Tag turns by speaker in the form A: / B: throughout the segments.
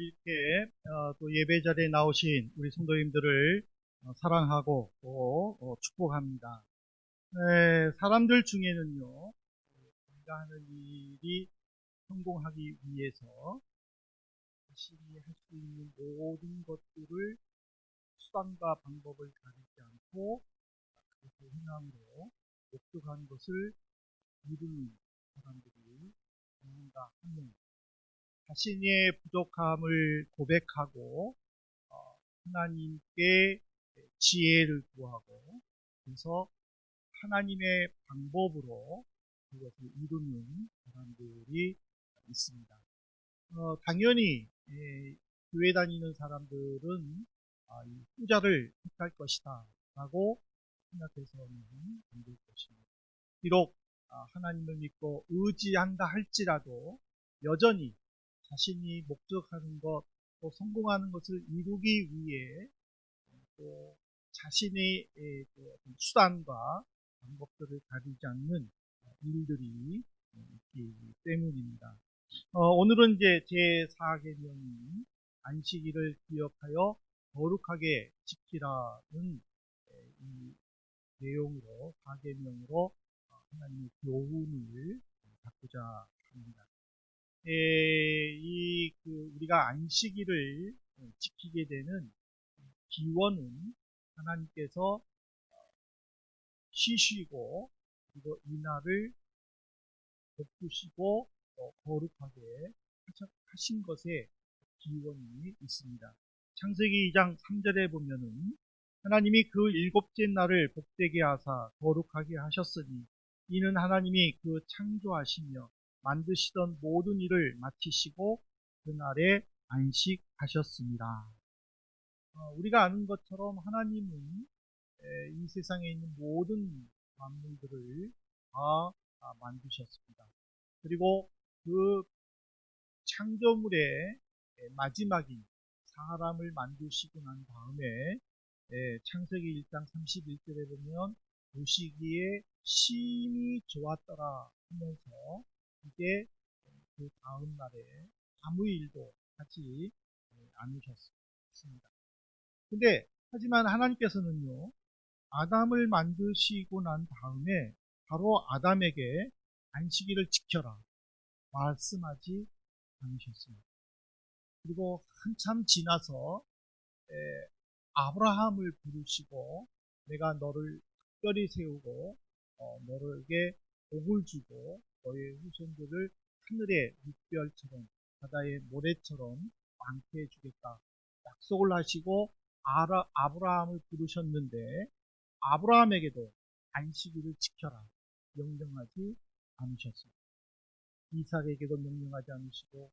A: 이렇게 어, 또 예배 자리에 나오신 우리 성도님들을 어, 사랑하고 또 어, 축복합니다. 네, 사람들 중에는요, 우리가 하는 일이 성공하기 위해서 자신이 할 수 있는 모든 것들을 수단과 방법을 가리지 않고 그것을 희망으로 목적한 것을 이루는 사람들이 있는가 하면 자신의 부족함을 고백하고 어, 하나님께 지혜를 구하고 그래서 하나님의 방법으로 그것을 이루는 사람들이 있습니다. 어, 당연히 예, 교회 다니는 사람들은 아, 이 후자를 택할 것이다 라고 생각해서는 안될 것입니다. 비록 아, 하나님을 믿고 의지한다 할지라도 여전히 자신이 목적하는 것, 또 성공하는 것을 이루기 위해 또 자신의 에, 그 수단과 방법들을 가리지 않는 일들이 있기 때문입니다. 어, 오늘은 이제 제4계명인 안식일을 기억하여 거룩하게 지키라는 에, 이 내용으로 4계명으로 하나님의 교훈을 받고자 합니다. 에, 이, 그, 우리가 안식일을 지키게 되는 기원은 하나님께서 쉬시고, 그리고 이날을 베푸시고, 어, 거룩하게 하신 것에 기원이 있습니다. 창세기 2장 3절에 보면은 하나님이 그 일곱째 날을 복되게 하사 거룩하게 하셨으니 이는 하나님이 그 창조하시며 만드시던 모든 일을 마치시고 그날에 안식하셨습니다. 어, 우리가 아는 것처럼 하나님은 이 세상에 있는 모든 만물들을 다 아, 만드셨습니다. 그리고 그 창조물의 마지막인 사람을 만드시고 난 다음에 창세기 1장 31절에 보면 보시기에 심히 좋았더라 하면서 이게 그 다음 날에 아무 일도 하지 않으셨습니다. 근데 하지만 하나님께서는요 아담을 만드시고 난 다음에 바로 아담에게 안식일을 지켜라 말씀하지 않으셨습니다. 그리고 한참 지나서 아브라함을 부르시고 내가 너를 특별히 세우고 어, 너에게 복을 주고 너의 후손들을 하늘의 물별처럼 바다의 모래처럼 많게 해주겠다. 약속을 하시고 아라, 아브라함을 부르셨는데 아브라함에게도 안식일을 지켜라 명령하지 않으셨습니다. 이삭에게도 명령하지 않으시고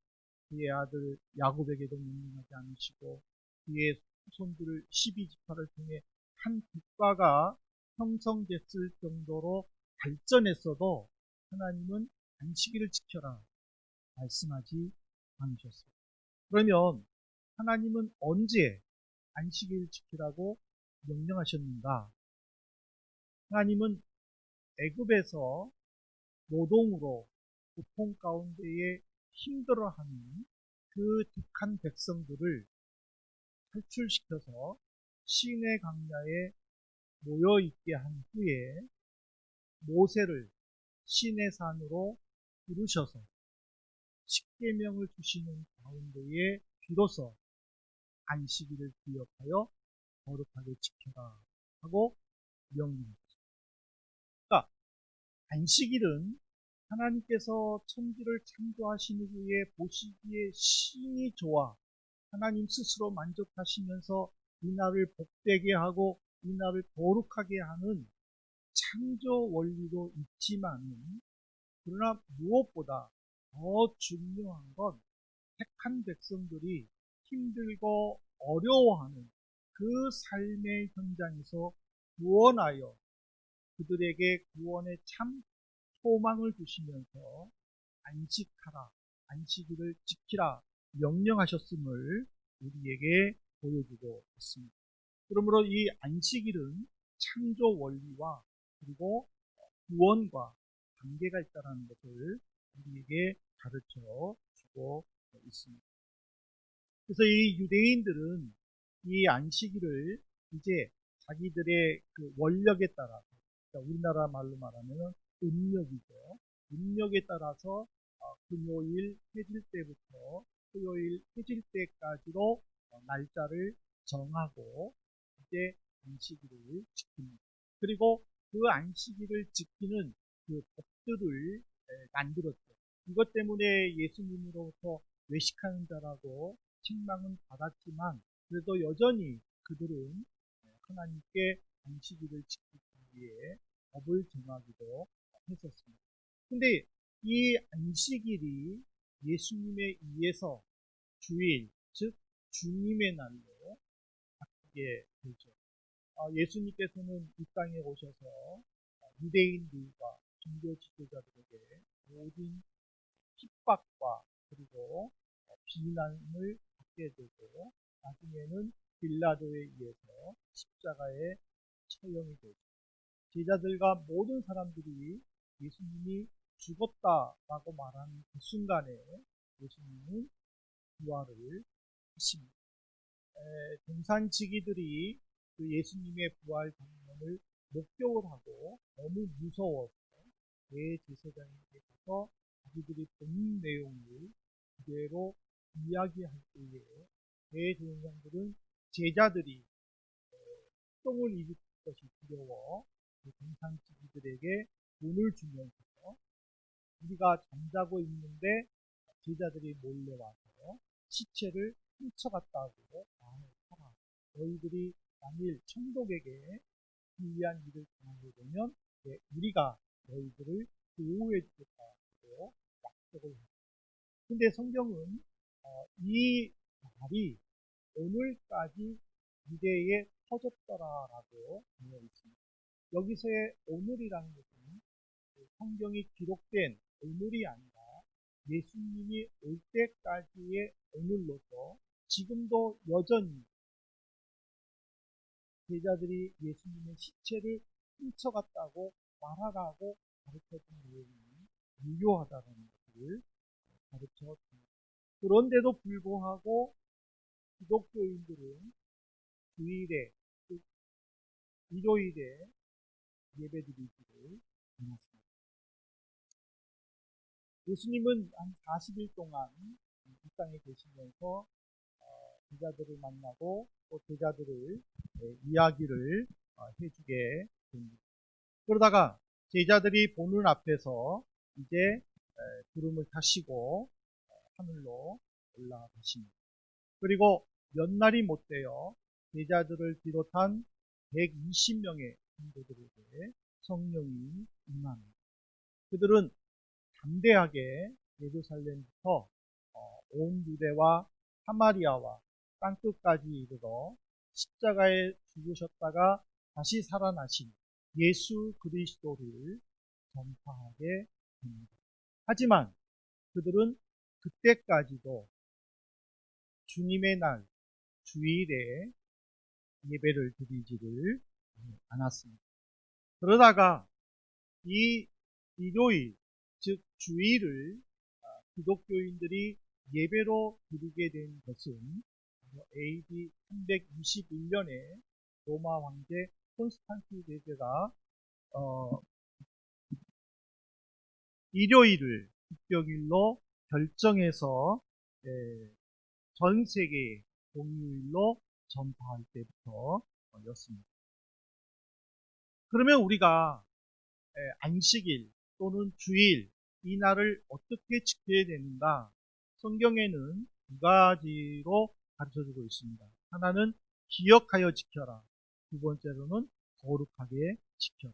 A: 그의 아들 야곱에게도 명령하지 않으시고 그의 후손들을 12지파를 통해 한 국가가 형성됐을 정도로 발전했어도 하나님은 안식일을 지켜라 말씀하지 않으셨습니다. 그러면 하나님은 언제 안식일을 지키라고 명령하셨는가? 하나님은 애굽에서 노동으로 고통 가운데에 힘들어하는 그 득한 백성들을 탈출시켜서 시내 강야에 모여 있게 한 후에 모세를 시내 산으로 부르셔서 십계명을 주시는 가운데에 비로소 안식일을 기억하여 거룩하게 지켜라 하고 명령했습니다. 그러니까 안식일은 하나님께서 천지를 창조하신 후에 보시기에 심히 좋아 하나님 스스로 만족하시면서 이 날을 복되게 하고 이 날을 거룩하게 하는 창조 원리도 있지만은 그러나 무엇보다 더 중요한 건 택한 백성들이 힘들고 어려워하는 그 삶의 현장에서 구원하여 그들에게 구원의 참 소망을 주시면서 안식하라, 안식일을 지키라 명령하셨음을 우리에게 보여주고 있습니다. 그러므로 이 안식일은 창조 원리와 그리고 구원과 관계가 있다는 것을 우리에게 가르쳐 주고 있습니다. 그래서 이 유대인들은 이 안식일을 이제 자기들의 그 원력에 따라서 그러니까 우리나라 말로 말하면 음력이죠. 음력에 따라서 어, 금요일 해질 때부터 토요일 해질 때까지로 어, 날짜를 정하고 이제 안식일을 지킵니다. 그리고 그 안식일을 지키는 그 법들을 에, 만들었죠. 이것 때문에 예수님으로부터 외식하는 자라고 책망은 받았지만 그래도 여전히 그들은 하나님께 안식일을 지키기 위해 법을 정하기도 했었습니다. 근데 이 안식일이 예수님에 의해서 주일, 즉 주님의 날로 바뀌게 되죠. 어, 예수님께서는 이 땅에 오셔서 어, 유대인들과 종교 지도자들에게 모든 핍박과 그리고 어, 비난을 받게 되고 나중에는 빌라도에 의해서 십자가에 처형이 되죠. 제자들과 모든 사람들이 예수님이 죽었다라고 말하는 그 순간에 예수님은 부활을 하십니다. 동산지기들이 그 예수님의 부활 장면을 목격을 하고 너무 무서워서 대제사장에게 가서 자기들이 본 내용을 그대로 이야기할 때에 대제사장들은 제자들이 똥을 입을 것이 두려워 그 동산지기들에게 돈을 주면서 우리가 잠자고 있는데 제자들이 몰래 와서 시체를 훔쳐갔다고 마음을 팔아 너희들이 만일 천독에게 기이한 일을 당하게 되면 네, 우리가 너희들을 보호해 주겠다고 약속을 했습니다. 근데 성경은 어, 이 말이 오늘까지 유대에 터졌더라라고 되어 있습니다. 여기서의 오늘이라는 것은 성경이 기록된 오늘이 아니라 예수님이 올 때까지의 오늘로서 지금도 여전히 제자들이 예수님의 시체를 훔쳐갔다고 말하라고 가르쳐준 내용이 유효하다는 것을 가르쳐 줍니다. 그런데도 불구하고 기독교인들은 주일에, 일요일에 예배드리기를 원했습니다. 예수님은 한 40일 동안 이 땅에 계시면서 어, 제자들을 만나고 또 제자들을 네, 이야기를 어, 해주게 됩니다. 그러다가 제자들이 보는 앞에서 이제 구름을 타시고 어, 하늘로 올라가십니다. 그리고 몇 날이 못 되어 제자들을 비롯한 120명의 성도들에게 성령이 임합니다. 그들은 담대하게 예루살렘부터 어, 온 유대와 사마리아와 땅끝까지 이르러 십자가에 죽으셨다가 다시 살아나신 예수 그리스도를 전파하게 됩니다. 하지만 그들은 그때까지도 주님의 날 주일에 예배를 드리지를 않았습니다. 그러다가 이 일요일 즉 주일을 아, 기독교인들이 예배로 드리게 된 것은 AD 321년에 로마 황제 콘스탄티 대제가 어, 일요일을 국격일로 결정해서 예, 전 세계에 공휴일로 전파할 때부터였습니다. 그러면 우리가 예, 안식일 또는 주일 이 날을 어떻게 지켜야 되는가? 성경에는 두 가지로 가르쳐주고 있습니다. 하나는 기억하여 지켜라. 두 번째로는 거룩하게 지켜라.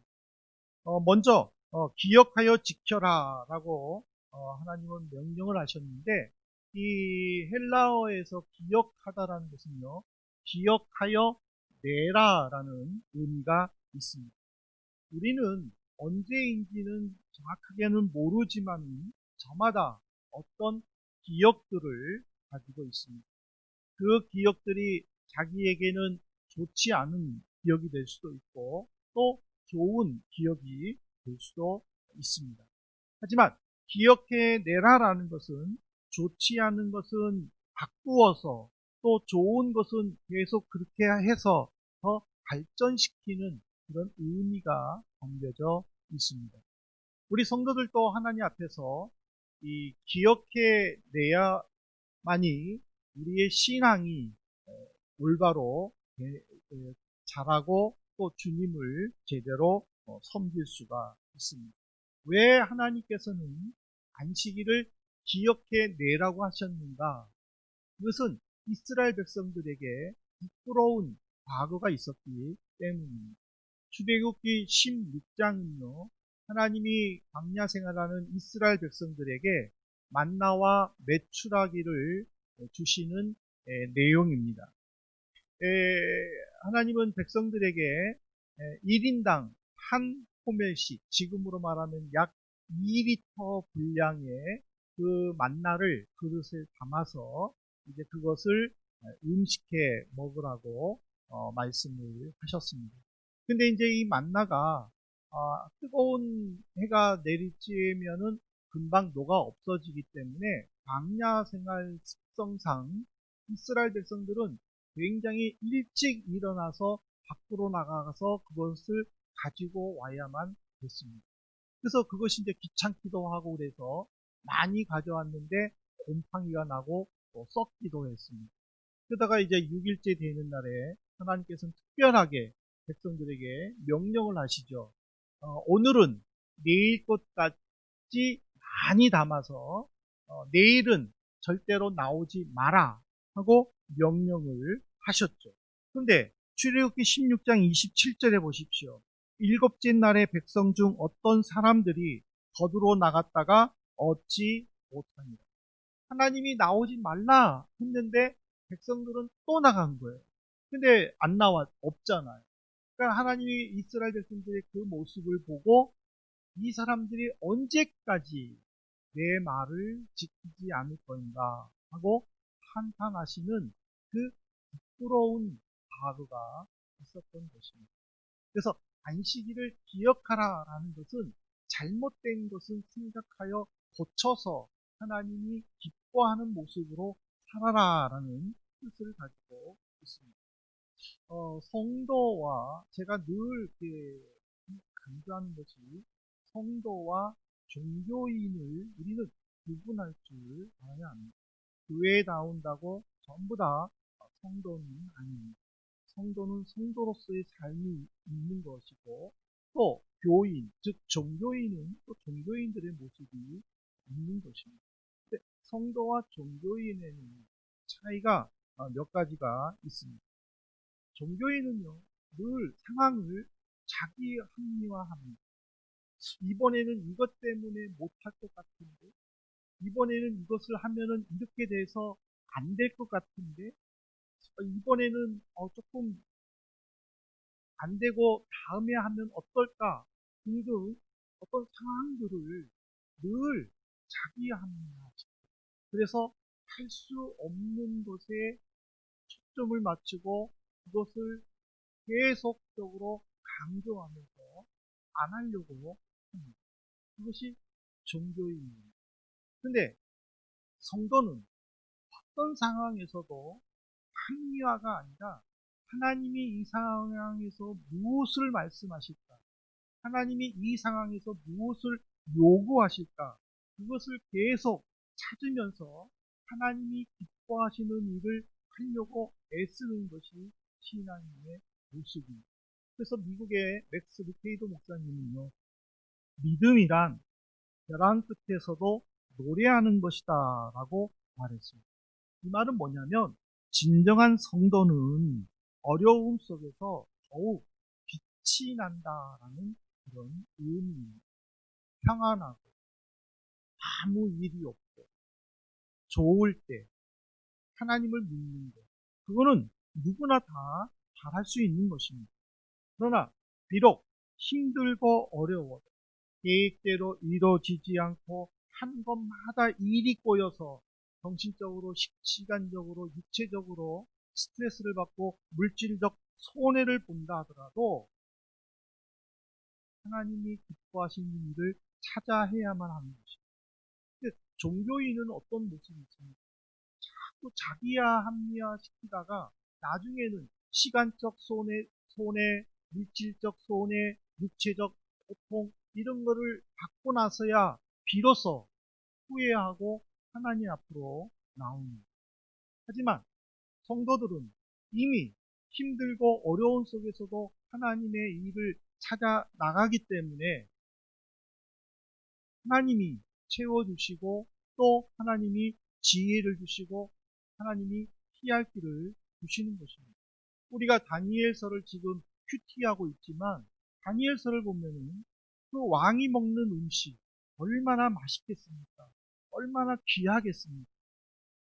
A: 어, 먼저 어, 기억하여 지켜라라고 어, 하나님은 명령을 하셨는데 이 헬라어에서 기억하다라는 것은요 기억하여 내라라는 의미가 있습니다. 우리는 언제인지는 정확하게는 모르지만 저마다 어떤 기억들을 가지고 있습니다. 그 기억들이 자기에게는 좋지 않은 기억이 될 수도 있고 또 좋은 기억이 될 수도 있습니다. 하지만 기억해 내라라는 것은 좋지 않은 것은 바꾸어서 또 좋은 것은 계속 그렇게 해서 더 발전시키는 그런 의미가 담겨져 있습니다. 우리 성도들도 하나님 앞에서 이 기억해 내야만이 우리의 신앙이 올바로 자라고 또 주님을 제대로 어, 섬길 수가 있습니다. 왜 하나님께서는 안식일을 기억해 내라고 하셨는가? 그것은 이스라엘 백성들에게 부끄러운 과거가 있었기 때문입니다. 출애굽기 16장은요. 하나님이 광야 생활하는 이스라엘 백성들에게 만나와 메추라기를 주시는 내용입니다. 하나님은 백성들에게 1인당 한 호멜씩 지금으로 말하면 약 2리터 분량의 그 만나를 그릇에 담아서 이제 그것을 음식해 먹으라고 어, 말씀을 하셨습니다. 근데 이제 이 만나가 아, 뜨거운 해가 내리쬐면은 금방 녹아 없어지기 때문에 광야 생활 습성상 이스라엘 백성들은 굉장히 일찍 일어나서 밖으로 나가서 그것을 가지고 와야만 됐습니다. 그래서 그것이 이제 귀찮기도 하고 그래서 많이 가져왔는데 곰팡이가 나고 또 썩기도 했습니다. 그러다가 이제 6일째 되는 날에 하나님께서는 특별하게 백성들에게 명령을 하시죠. 어, 오늘은 내일 것까지 많이 담아서 어, 내일은 절대로 나오지 마라 하고 명령을 하셨죠. 그런데 출애굽기 16장 27절에 보십시오. 일곱째 날에 백성 중 어떤 사람들이 거두러 나갔다가 얻지 못합니다. 하나님이 나오지 말라 했는데 백성들은 또 나간 거예요. 근데 안 나와 없잖아요. 그러니까 하나님이 이스라엘 백성들의 그 모습을 보고 이 사람들이 언제까지 내 말을 지키지 않을 것인가 하고 한탄하시는 그 부끄러운 과거가 있었던 것입니다. 그래서 안식일을 기억하라 라는 것은 잘못된 것은 생각하여 고쳐서 하나님이 기뻐하는 모습으로 살아라 라는 뜻을 가지고 있습니다. 어, 성도와 제가 늘 이렇게 강조하는 것이 성도와 종교인을 우리는 구분할 줄 알아야 합니다. 교회에 나온다고 전부 다 성도는 아닙니다. 성도는 성도로서의 삶이 있는 것이고 또 교인, 즉 종교인은 또 종교인들의 모습이 있는 것입니다. 성도와 종교인에는 차이가 몇 가지가 있습니다. 종교인은요, 늘 상황을 자기 합리화합니다. 이번에는 이것 때문에 못할 것 같은데, 이번에는 이것을 하면은 이렇게 돼서 안 될 것 같은데, 이번에는 어, 조금 안 되고 다음에 하면 어떨까 등등 어떤 상황들을 늘 자기 합리화하죠. 그래서 할 수 없는 것에 초점을 맞추고 그것을 계속적으로 강조하면서 안 하려고 합니다. 그것이 종교입니다. 근데 성도는 어떤 상황에서도 합리화가 아니라 하나님이 이 상황에서 무엇을 말씀하실까? 하나님이 이 상황에서 무엇을 요구하실까? 그것을 계속 찾으면서 하나님이 기뻐하시는 일을 하려고 애쓰는 것이 신앙인의 모습입니다. 그래서 미국의 맥스 리케이도 목사님은요, 믿음이란 벼랑 끝에서도 노래하는 것이다 라고 말했습니다. 이 말은 뭐냐면, 진정한 성도는 어려움 속에서 더욱 빛이 난다라는 그런 의미입니다. 평안하고, 아무 일이 없고, 좋을 때, 하나님을 믿는 것. 그거는 누구나 다 잘할 수 있는 것입니다. 그러나 비록 힘들고 어려워도 계획대로 이루어지지 않고 한 것마다 일이 꼬여서 정신적으로, 시간적으로, 육체적으로 스트레스를 받고 물질적 손해를 본다 하더라도 하나님이 기뻐하시는 일을 찾아 해야만 하는 것입니다. 종교인은 어떤 모습이 있습니까? 또 자기야 합리화 시키다가 나중에는 시간적 손해, 손해, 물질적 손해, 육체적 고통 이런 거를 받고 나서야 비로소 후회하고 하나님 앞으로 나옵니다. 하지만 성도들은 이미 힘들고 어려운 속에서도 하나님의 일을 찾아 나가기 때문에 하나님이 채워주시고 또 하나님이 지혜를 주시고 하나님이 피할 길을 주시는 것입니다. 우리가 다니엘서를 지금 큐티하고 있지만 다니엘서를 보면은 그 왕이 먹는 음식 얼마나 맛있겠습니까? 얼마나 귀하겠습니까?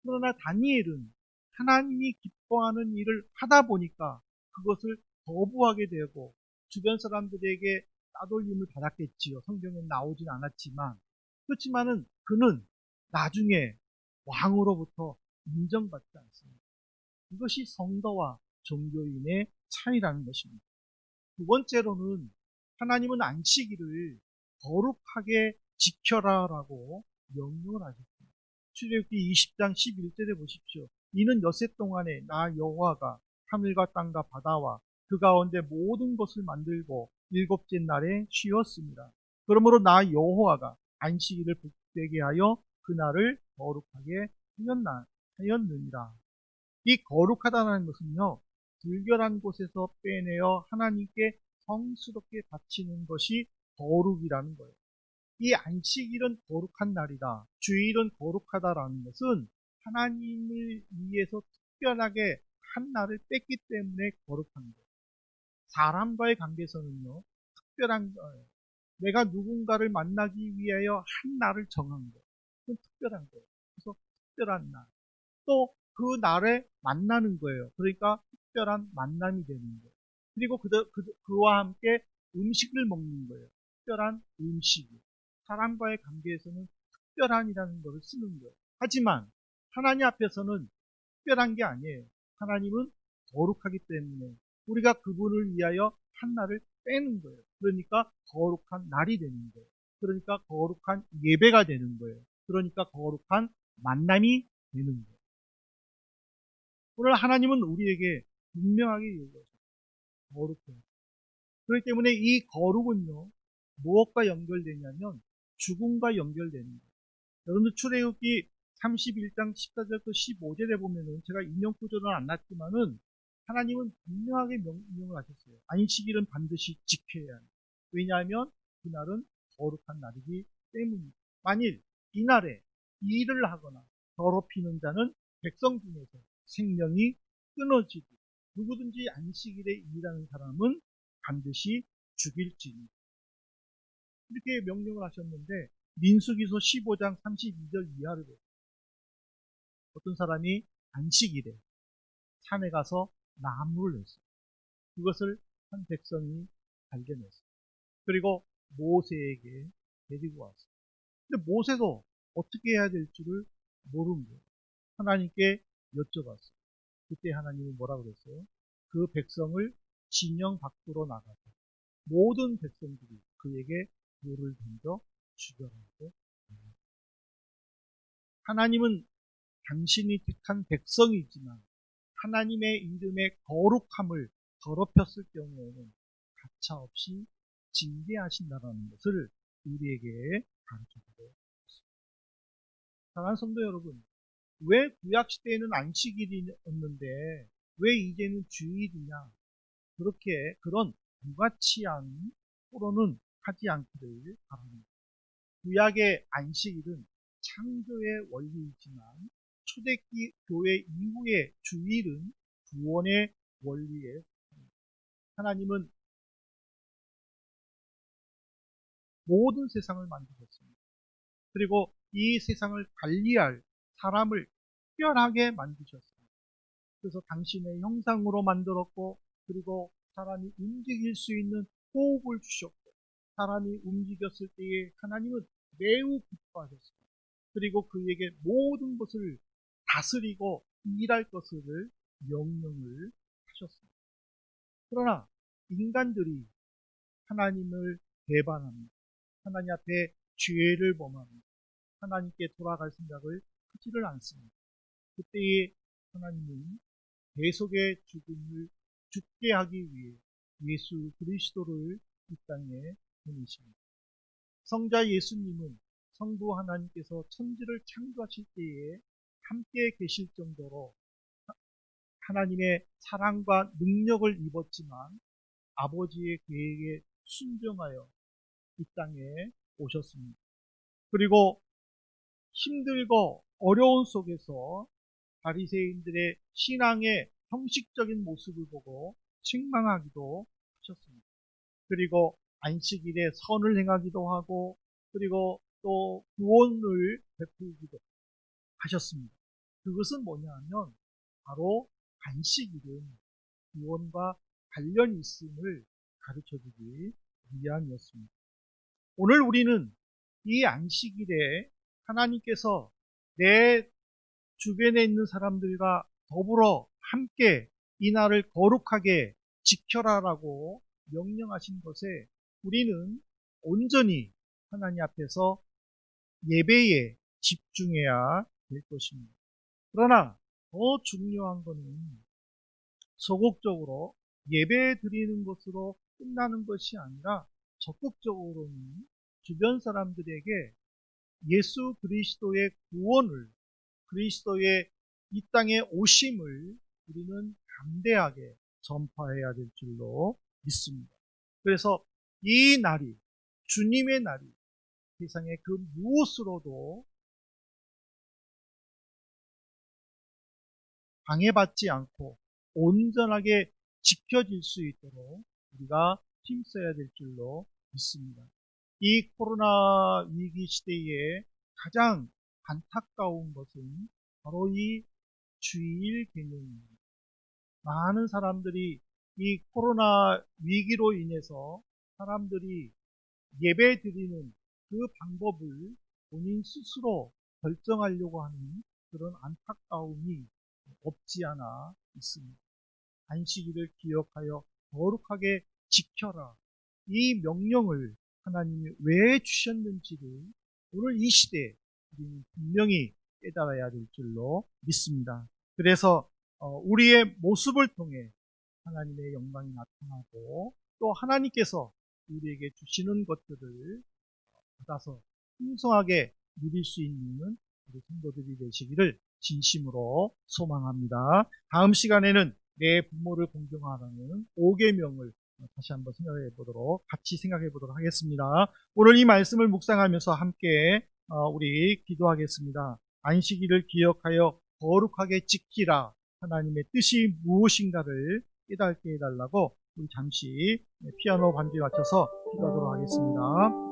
A: 그러나 다니엘은 하나님이 기뻐하는 일을 하다 보니까 그것을 거부하게 되고 주변 사람들에게 따돌림을 받았겠지요. 성경에 나오진 않았지만 그렇지만은 그는 나중에 왕으로부터 인정받지 않습니다. 이것이 성도와 종교인의 차이라는 것입니다. 두 번째로는 하나님은 안식일을 거룩하게 지켜라라고 명령을 하셨습니다. 출애굽기 20장 11절에 보십시오. 이는 여세 동안에 나 여호와가 하늘과 땅과 바다와 그 가운데 모든 것을 만들고 일곱째 날에 쉬었습니다. 그러므로 나 여호와가 안식일을 복되게 하여 그날을 거룩하게 하였느니라. 이 거룩하다는 것은요, 불결한 곳에서 빼내어 하나님께 성스럽게 바치는 것이 거룩이라는 거예요. 이 안식일은 거룩한 날이다. 주일은 거룩하다라는 것은 하나님을 위해서 특별하게 한 날을 뺐기 때문에 거룩한 거예요. 사람과의 관계에서는요, 특별한 거예요. 내가 누군가를 만나기 위하여 한 날을 정한 거예요. 그건 특별한 거예요. 그래서 특별한 날. 또 그 날에 만나는 거예요. 그러니까 특별한 만남이 되는 거예요. 그리고 그, 그, 그와 함께 음식을 먹는 거예요. 특별한 음식이. 사람과의 관계에서는 특별한이라는 것을 쓰는 거예요. 하지만 하나님 앞에서는 특별한 게 아니에요. 하나님은 거룩하기 때문에 우리가 그분을 위하여 한 날을 빼는 거예요. 그러니까 거룩한 날이 되는 거예요. 그러니까 거룩한 예배가 되는 거예요. 그러니까 거룩한 만남이 되는 거예요. 오늘 하나님은 우리에게 분명하게 얘기하셨어요. 거룩해. 그렇기 때문에 이 거룩은요, 무엇과 연결되냐면 죽음과 연결되는 거예요. 여러분들 출애굽기 31장 14절부터 15절에 보면은 제가 인용 구조는 안 났지만은 하나님은 분명하게 명령을 하셨어요. 안식일은 반드시 지켜야 합니다. 왜냐하면 그날은 거룩한 날이기 때문입니다. 만일 이날에 일을 하거나 더럽히는 자는 백성 중에서 생명이 끊어지고 누구든지 안식일에 일하는 사람은 반드시 죽일지니 이렇게 명령을 하셨는데 민수기서 15장 32절 이하를 보세요. 어떤 사람이 안식일에 산에 가서 나무를 냈어요. 그것을 한 백성이 발견했어요. 그리고 모세에게 데리고 왔어요. 근데 모세도 어떻게 해야 될 줄을 모르는 거예요. 하나님께 여쭤봤어요. 그때 하나님이 뭐라고 그랬어요? 그 백성을 진영 밖으로 나가서 모든 백성들이 그에게 돌을 던져 죽여라고 하나님은 당신이 택한 백성이지만 하나님의 이름의 거룩함을 더럽혔을 경우에는 가차없이 징계하신다는 것을 우리에게 가르쳐주고 있습니다. 사랑하는 성도 여러분, 왜 구약시대에는 안식일이었는데 왜 이제는 주일이냐? 그렇게 그런 무가치한 토론은 하지 않기를 바랍니다. 구약의 안식일은 창조의 원리이지만 초대기 교회 이후의 주일은 구원의 원리에 하나님은 모든 세상을 만드셨습니다. 그리고 이 세상을 관리할 사람을 특별하게 만드셨습니다. 그래서 당신의 형상으로 만들었고 그리고 사람이 움직일 수 있는 호흡을 주셨고 사람이 움직였을 때에 하나님은 매우 기뻐하셨습니다. 그리고 그에게 모든 것을 다스리고 일할 것을 명령을 하셨습니다. 그러나 인간들이 하나님을 배반합니다. 하나님 앞에 죄를 범합니다. 하나님께 돌아갈 생각을 하지를 않습니다. 그때에 하나님은 대속의 죽음을 죽게 하기 위해 예수 그리스도를 이 땅에 보내십니다. 성자 예수님은 성부 하나님께서 천지를 창조하실 때에 함께 계실 정도로 하나님의 사랑과 능력을 입었지만 아버지의 계획에 순종하여 이 땅에 오셨습니다. 그리고 힘들고 어려운 속에서 바리새인들의 신앙의 형식적인 모습을 보고 책망하기도 하셨습니다. 그리고 안식일에 선을 행하기도 하고 그리고 또 구원을 베풀기도 하셨습니다. 그것은 뭐냐 하면 바로 안식일은 구원과 관련이 있음을 가르쳐 주기 위함이었습니다. 오늘 우리는 이 안식일에 하나님께서 내 주변에 있는 사람들과 더불어 함께 이 날을 거룩하게 지켜라라고 명령하신 것에 우리는 온전히 하나님 앞에서 예배에 집중해야 될 것입니다. 그러나 더 중요한 것은 소극적으로 예배 드리는 것으로 끝나는 것이 아니라 적극적으로는 주변 사람들에게 예수 그리스도의 구원을 그리스도의 이 땅에 오심을 우리는 담대하게 전파해야 될 줄로 믿습니다. 그래서 이 날이 주님의 날이 세상의 그 무엇으로도 방해받지 않고 온전하게 지켜질 수 있도록 우리가 힘써야 될 줄로 믿습니다. 이 코로나 위기 시대에 가장 안타까운 것은 바로 이 주일 개념입니다. 많은 사람들이 이 코로나 위기로 인해서 사람들이 예배 드리는 그 방법을 본인 스스로 결정하려고 하는 그런 안타까움이 없지 않아 있습니다. 안식일을 기억하여 거룩하게 지켜라. 이 명령을 하나님이 왜 주셨는지를 오늘 이 시대에 우리는 분명히 깨달아야 될 줄로 믿습니다. 그래서 어, 우리의 모습을 통해 하나님의 영광이 나타나고 또 하나님께서 우리에게 주시는 것들을 받아서 풍성하게 누릴 수 있는 우리 성도들이 되시기를 진심으로 소망합니다. 다음 시간에는 내 부모를 공경하라는 5계명을 다시 한번 생각해 보도록 같이 생각해 보도록 하겠습니다. 오늘 이 말씀을 묵상하면서 함께 어, 우리 기도하겠습니다. 안식일을 기억하여 거룩하게 지키라 하나님의 뜻이 무엇인가를 깨닫게 해달라고 우리 잠시 피아노 반주에 맞춰서 기도하도록 하겠습니다.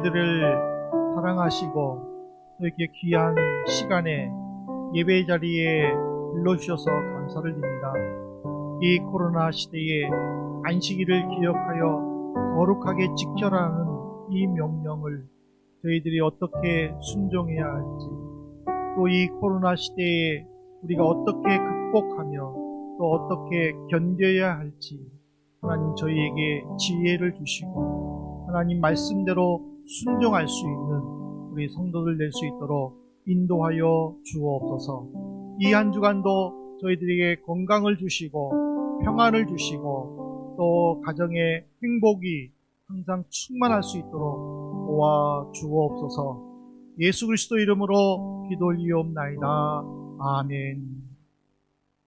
A: 저희들을 사랑하시고 이렇게 귀한 시간에 예배 자리에 불러주셔서 감사를 드립니다. 이 코로나 시대에 안식일을 기억하여 거룩하게 지켜라는 이 명령을 저희들이 어떻게 순종해야 할지 또 이 코로나 시대에 우리가 어떻게 극복하며 또 어떻게 견뎌야 할지 하나님 저희에게 지혜를 주시고 하나님 말씀대로 순종할 수 있는 우리 성도들 될 수 있도록 인도하여 주옵소서. 이 한 주간도 저희들에게 건강을 주시고 평안을 주시고 또 가정의 행복이 항상 충만할 수 있도록 도와 주옵소서. 예수 그리스도 이름으로 기도 올리옵나이다. 아멘.